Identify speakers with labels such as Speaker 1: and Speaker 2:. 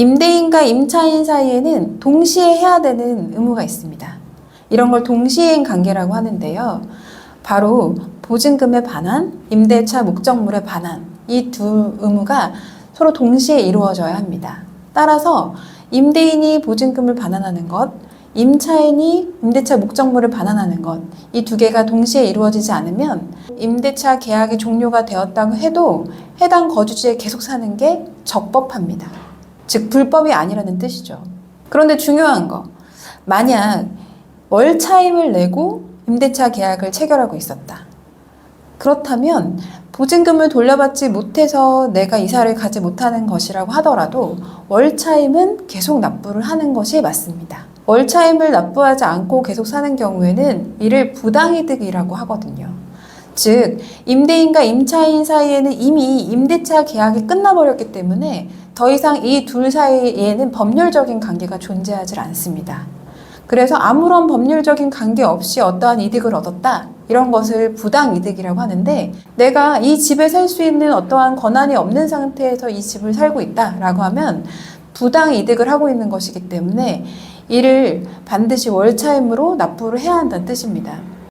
Speaker 1: 임대인과 임차인 사이에는 동시에 해야 되는 의무가 있습니다. 이런 걸 동시행 관계라고 하는데요. 바로 보증금에 반환, 임대차 목적물에 반환 이 두 의무가 서로 동시에 이루어져야 합니다. 따라서 임대인이 보증금을 반환하는 것, 임차인이 임대차 목적물을 반환하는 것, 이 두 개가 동시에 이루어지지 않으면 임대차 계약이 종료가 되었다고 해도 해당 거주지에 계속 사는 게 적법합니다. 즉, 불법이 아니라는 뜻이죠. 그런데 중요한 거, 만약 월 차임을 내고 임대차 계약을 체결하고 있었다. 그렇다면 보증금을 돌려받지 못해서 내가 이사를 가지 못하는 것이라고 하더라도 월차임은 계속 납부를 하는 것이 맞습니다. 월차임을 납부하지 않고 계속 사는 경우에는 이를 부당이득이라고 하거든요. 즉, 임대인과 임차인 사이에는 이미 임대차 계약이 끝나버렸기 때문에 더 이상 이 둘 사이에는 법률적인 관계가 존재하지 않습니다. 그래서 아무런 법률적인 관계 없이 어떠한 이득을 얻었다. 이런 것을 부당 이득이라고 하는데 내가 이 집에 살 수 있는 어떠한 권한이 없는 상태에서 이 집을 살고 있다라고 하면 부당 이득을 하고 있는 것이기 때문에 이를 반드시 월차임으로 납부를 해야 한다는 뜻입니다.